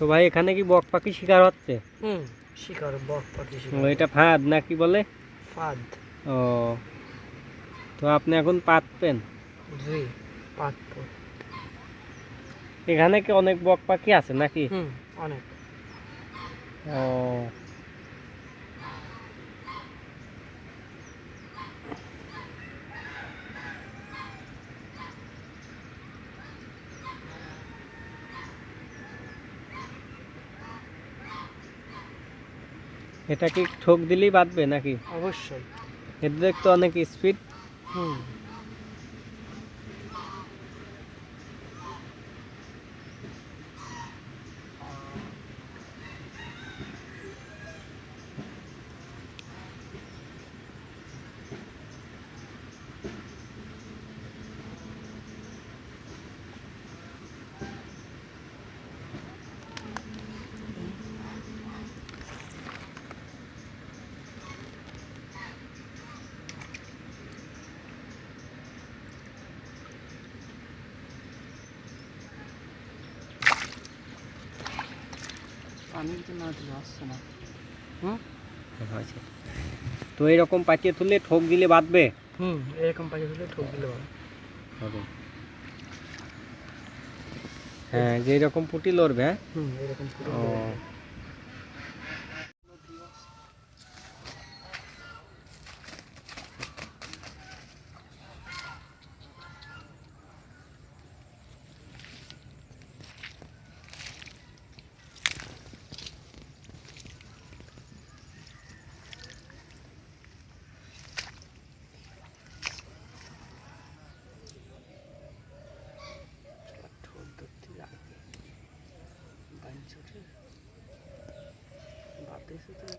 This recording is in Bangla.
তো ভাই এখানে কি বক পাখি শিকার হচ্ছে? হুম শিকার বক পাখি শিকার। এটা ফাঁদ না কি বলে? ফাদ। ও তো আপনি এখন পাতবেন? জি পাতপ এখানে কি অনেক বক পাখি আছে নাকি? হুম অনেক। ও এটা কি ঠোক দিলেই বাঁধবে নাকি? অবশ্যই। এদের তো অনেক স্পিড হুম। পানি তো না দিলে আসছে না। হুম? তো এরকম পাঠিয়ে তুললে ঠোক দিলে বাঁধবে? হুম এরকম ঠোক দিলে ভালো হ্যাঁ যেরকম পুটি লড়বে হ্যাঁ? এরকম ছোটে বাতাসে তো।